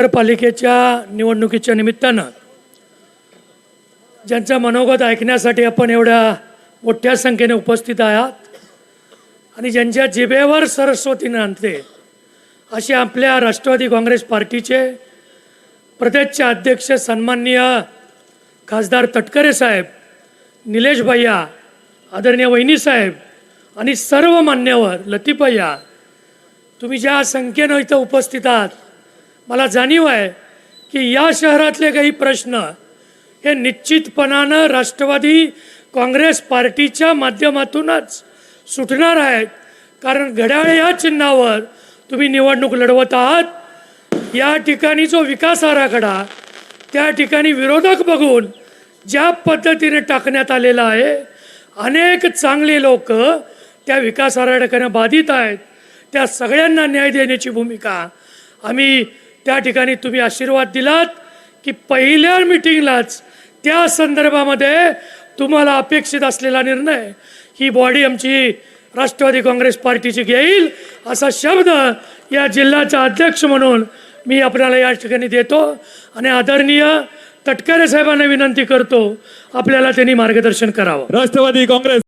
नगरपालिकेच्या निवडणुकीच्या निमित्तानं ज्यांचा मनोगत ऐकण्यासाठी आपण एवढ्या मोठ्या संख्येने उपस्थित आहात आणि ज्यांच्या जिभेवर सरस्वती आणते असे आपल्या राष्ट्रवादी काँग्रेस पार्टीचे प्रदेशचे अध्यक्ष सन्माननीय खासदार तटकरे साहेब निलेश भैया आदरणीय वहिनी साहेब आणि सर्व मान्यवर लतीफ तुम्ही ज्या संख्येनं इथं उपस्थित आहात मला जाणीव आहे की या शहरातले काही प्रश्न हे निश्चितपणानं राष्ट्रवादी काँग्रेस पार्टीच्या माध्यमातूनच सुटणार आहेत. कारण घड्याळ या चिन्हावर तुम्ही निवडणूक लढवत आहात. या ठिकाणी जो विकास आराखडा त्या ठिकाणी विरोधक बघून ज्या पद्धतीने टाकण्यात आलेला आहे अनेक चांगले लोक त्या विकास आराखड्यानं बाधित आहेत. त्या सगळ्यांना न्याय देण्याची भूमिका आम्ही त्या ठिकाणी तुम्ही आशीर्वाद दिलात की पहिल्या मिटिंगलाच त्या संदर्भामध्ये तुम्हाला अपेक्षित असलेला निर्णय ही बॉडी आमची राष्ट्रवादी काँग्रेस पार्टीची घेईल असा शब्द या जिल्ह्याचा अध्यक्ष म्हणून मी आपल्याला या ठिकाणी देतो आणि आदरणीय तटकरे साहेबांना विनंती करतो आपल्याला त्यांनी मार्गदर्शन करावं. राष्ट्रवादी काँग्रेस